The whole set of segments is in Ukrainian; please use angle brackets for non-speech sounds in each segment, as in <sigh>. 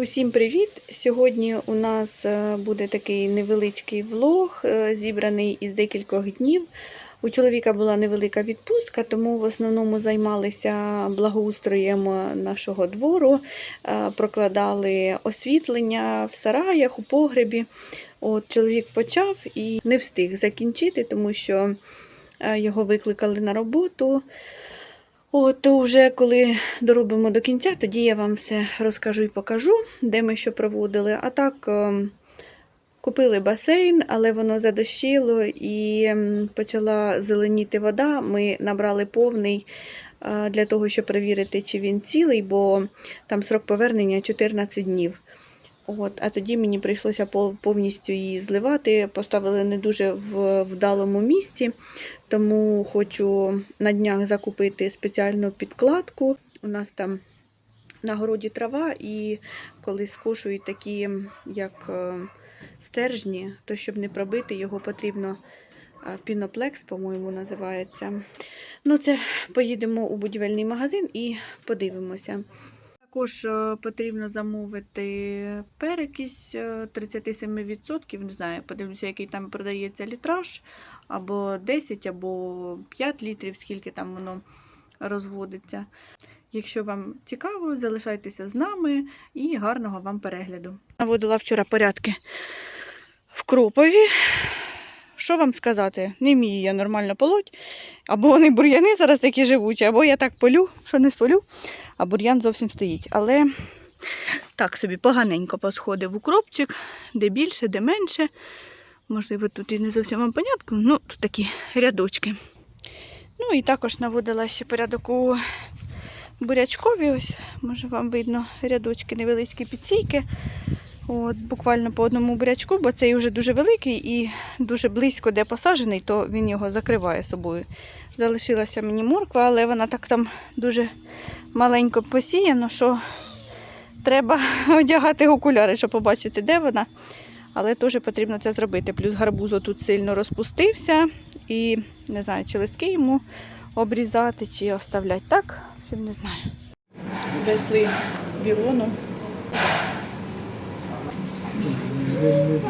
Усім привіт! Сьогодні у нас е, буде такий невеличкий влог, е, зібраний із декількох днів. У чоловіка була невелика відпустка, тому в основному займалися благоустроєм е, нашого двору, прокладали освітлення в сараях, у погребі. От чоловік почав і не встиг закінчити, тому що його викликали на роботу. От вже коли доробимо до кінця, тоді я вам все розкажу і покажу, де ми що проводили. А так ем, купили басейн, але воно задощило і ем, почала зеленіти вода. Ми набрали повний е, для того, щоб перевірити, чи він цілий, бо там срок повернення 14 днів. От, а тоді мені прийшлося повністю її зливати. Поставили не дуже в вдалому місці, тому хочу на днях закупити спеціальну підкладку. У нас там на городі трава, і коли скошують такі, як е, стержні, то щоб не пробити, його потрібно е, піноплекс, по-моєму, називається. Ну, це поїдемо у будівельний магазин і подивимося. Також е, потрібно замовити перекись е, 37%, не знаю, подивлюся, який там продається літраж, або 10, або 5 літрів, скільки там воно розводиться. Якщо вам цікаво, залишайтеся з нами і гарного вам перегляду. Наводила вчора порядки в Кропові. Що вам сказати? Не вмію я нормально полоть. Або вони бур'яни зараз такі живучі, або я так полю, що не сполю, а бур'ян зовсім стоїть. Але так собі поганенько посходив укропчик, де більше, де менше. Можливо, тут і не зовсім вам понятно, ну тут такі рядочки. Ну і також наводила ще порядок у бурячкові. Ось, може вам видно рядочки невеличкі підсійки. От, буквально по одному бурячку, бо цей вже дуже великий і дуже близько де посаджений, то він його закриває собою. Залишилася мені морква, але вона так там дуже маленько посіяно, що треба <laughs> одягати окуляри, щоб побачити, де вона. Але теж потрібно це зробити. Плюс гарбуз тут сильно розпустився і не знаю, чи листки йому обрізати, чи оставляти так, ще не знаю. Зайшли в Ілону. Хто мені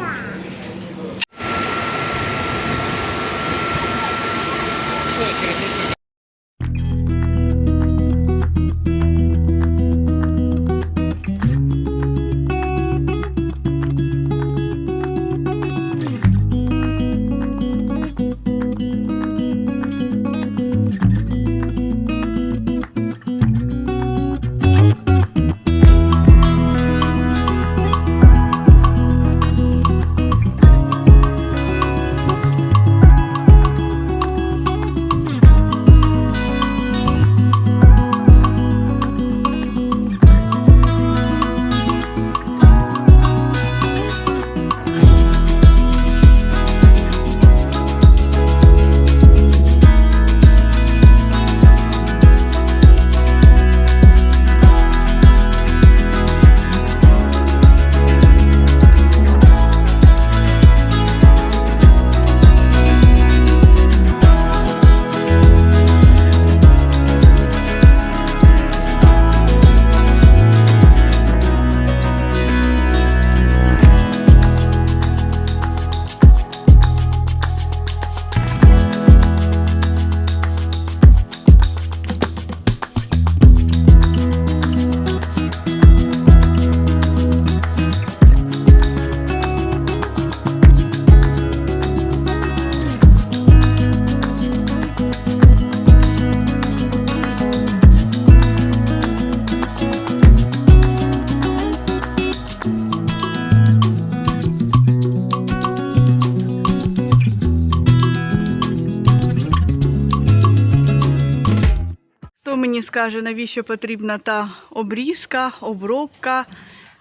скаже, навіщо потрібна та обрізка, обробка,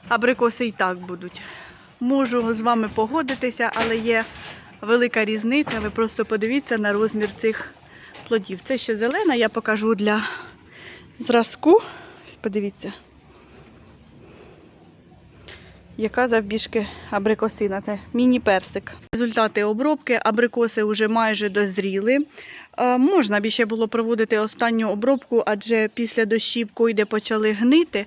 абрикоси і так будуть. Можу з вами погодитися, але є велика різниця. Ви просто подивіться на розмір цих плодів. Це ще зелена, я покажу для зразку. Подивіться. Яка завбіжки абрикосина? Це міні-персик. Результати обробки. Абрикоси вже майже дозріли. Е, Можна б ще було проводити останню обробку, адже після дощів койде почали гнити.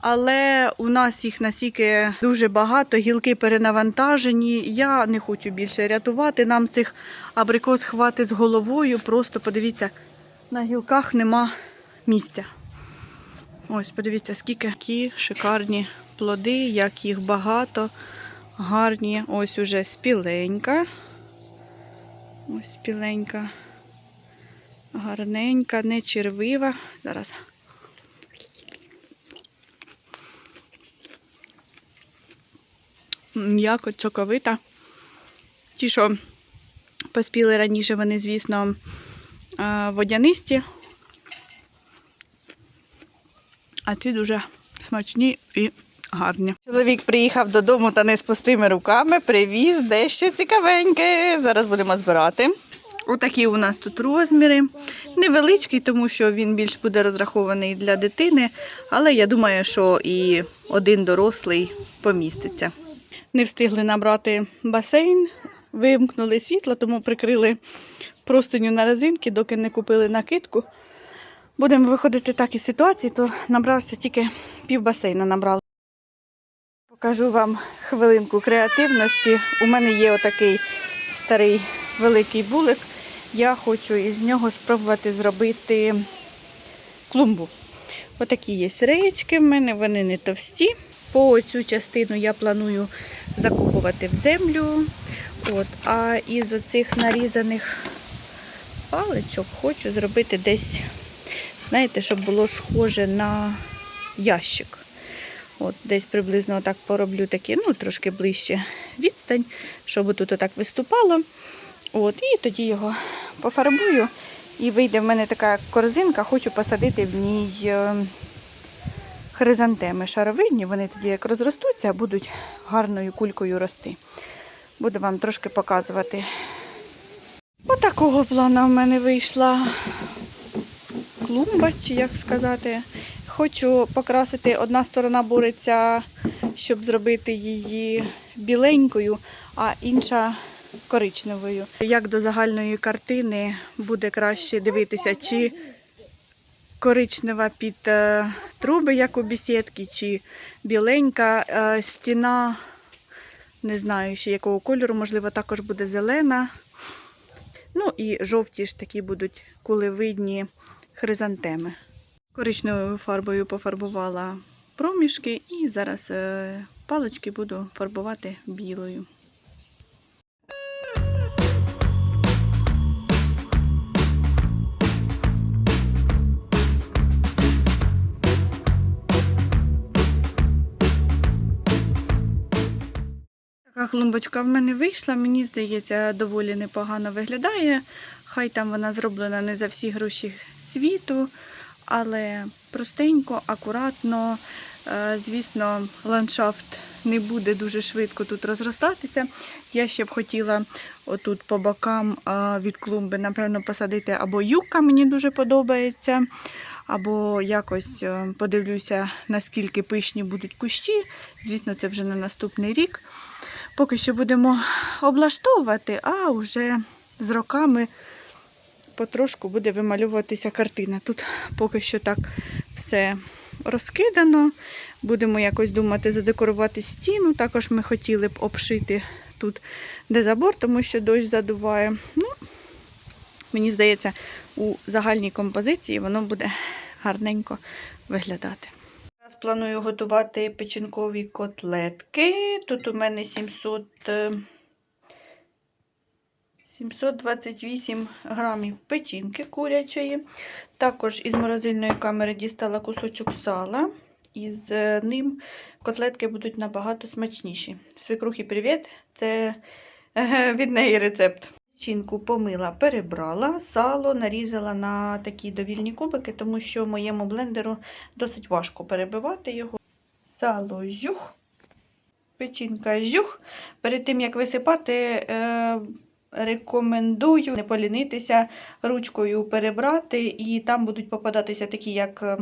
але у нас їх настільки дуже багато, гілки перенавантажені. Я не хочу більше рятувати. Нам цих абрикос хвати з головою. Просто подивіться, на гілках нема місця. Ось, подивіться, скільки які шикарні плоди, як їх багато, гарні. Ось уже спіленька. Ось спіленька. Гарненька, не червива. Зараз. М'яко, соковита. Ті, що поспіли раніше, вони, звісно, водянисті. А ці дуже смачні і гарні. Чоловік приїхав додому та не з пустими руками, привіз дещо цікавеньке. Зараз будемо збирати. Отакі у нас тут розміри. Невеличкий, тому що він більш буде розрахований для дитини, але я думаю, що і один дорослий поміститься. Не встигли набрати басейн, вимкнули світло, тому прикрили простиню на резинки, доки не купили накидку. Будемо виходити так із ситуації, то набрався тільки пів басейна набрали. Покажу вам хвилинку креативності. У мене є отакий старий великий вулик. Я хочу із нього спробувати зробити клумбу. Отакі є реєчки в мене, вони не товсті. По цю частину я планую закопувати в землю. От, а із оцих нарізаних паличок хочу зробити десь, знаєте, щоб було схоже на ящик. От, десь приблизно так пороблю такі, ну, трошки ближче відстань, щоб тут отак виступало. От, і тоді його пофарбую. І вийде в мене така корзинка, хочу посадити в ній е, хризантеми шаровидні. Вони тоді як розростуться, будуть гарною кулькою рости. Буду вам трошки показувати. Отакого плану в мене вийшла клумба, чи як сказати. Хочу покрасити, одна сторона бореться, щоб зробити її біленькою, а інша коричневою. Як до загальної картини буде краще дивитися, чи коричнева під е, труби, як у бесідки, чи біленька Е, стіна, не знаю ще якого кольору, можливо, також буде зелена. Ну і жовті ж такі будуть кулевидні хризантеми. Коричневою фарбою пофарбувала проміжки і зараз е, палички буду фарбувати білою. Клумбочка в мене вийшла, мені здається, доволі непогано виглядає. Хай там вона зроблена не за всі гроші світу, але простенько, акуратно. Е, Звісно, ландшафт не буде дуже швидко тут розростатися. Я ще б хотіла отут по бокам е, від клумби, напевно, посадити або юка, мені дуже подобається. Або якось е, подивлюся, наскільки пишні будуть кущі. Звісно, це вже на наступний рік. Поки що будемо облаштовувати, а вже з роками потрошку буде вимальовуватися картина. Тут поки що так все розкидано. Будемо якось думати задекорувати стіну. Також ми хотіли б обшити тут, де забор, тому що дощ задуває. Ну, мені здається, у загальній композиції воно буде гарненько виглядати. Планую готувати печінкові котлетки. Тут у мене 700, е, 728 грамів печінки курячої. Також із морозильної камери дістала кусочок сала. І з е, ним котлетки будуть набагато смачніші. Свекрухи, привіт! Це е, від неї рецепт. Печінку помила, перебрала, сало нарізала на такі довільні кубики, тому що моєму блендеру досить важко перебивати його. Сало жух, печінка жух. Перед тим, як висипати, е, рекомендую не полінитися ручкою перебрати, і там будуть попадатися такі, як е,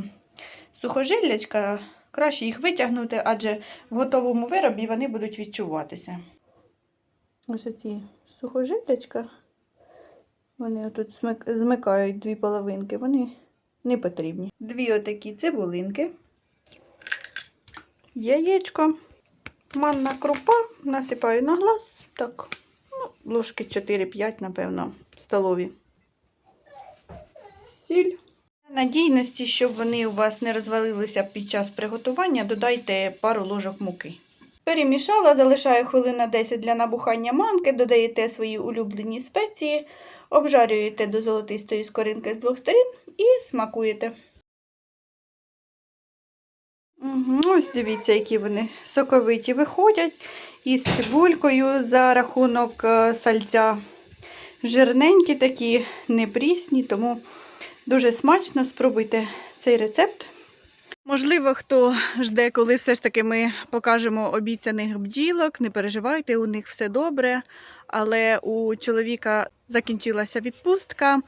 сухожилячка. Краще їх витягнути, адже в готовому виробі вони будуть відчуватися. Ось оці сухожилячка, вони тут змикають дві половинки, вони не потрібні. Дві отакі цибулинки. яєчко, манна крупа, насипаю на глаз. Так, ну, ложки 4-5, напевно, столові. Сіль. Надійності, щоб вони у вас не розвалилися під час приготування, додайте пару ложок муки. Перемішала, залишаю хвилин на 10 для набухання манки, додаєте свої улюблені спеції, обжарюєте до золотистої скоринки з двох сторін і смакуєте. Ось дивіться, які вони соковиті виходять із цибулькою за рахунок е, сальця. Жирненькі такі, не прісні, тому дуже смачно спробуйте цей рецепт. Можливо, хто жде, коли все ж таки ми покажемо обіцяних бджілок, не переживайте, у них все добре. Але у чоловіка закінчилася відпустка.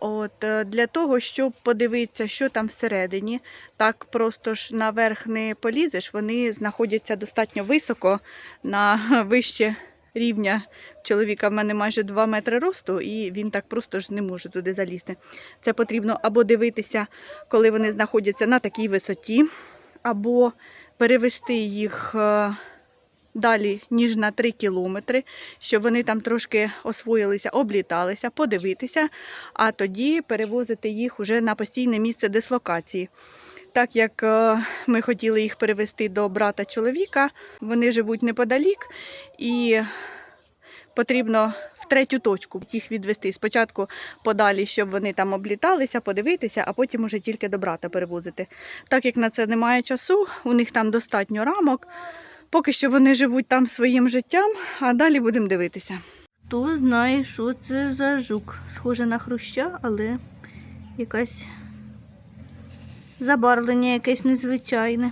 От, е, для того, щоб подивитися, що там всередині, так просто ж наверх не полізеш, вони знаходяться достатньо високо, на <laughs> вище рівня чоловіка в мене майже 2 метри росту, і він так просто ж не може туди залізти. Це потрібно або дивитися, коли вони знаходяться на такій висоті, або перевести їх е, далі, ніж на 3 кілометри, щоб вони там трошки освоїлися, обліталися, подивитися, а тоді перевозити їх уже на постійне місце дислокації. Так як е, ми хотіли їх перевести до брата чоловіка, вони живуть неподалік і потрібно в третю точку їх відвести. Спочатку подалі, щоб вони там обліталися, подивитися, а потім уже тільки до брата перевозити. Так як на це немає часу, у них там достатньо рамок. Поки що вони живуть там своїм життям, а далі будемо дивитися. Хто знає, що це за жук? Схоже на хруща, але якась забарвлення якесь незвичайне.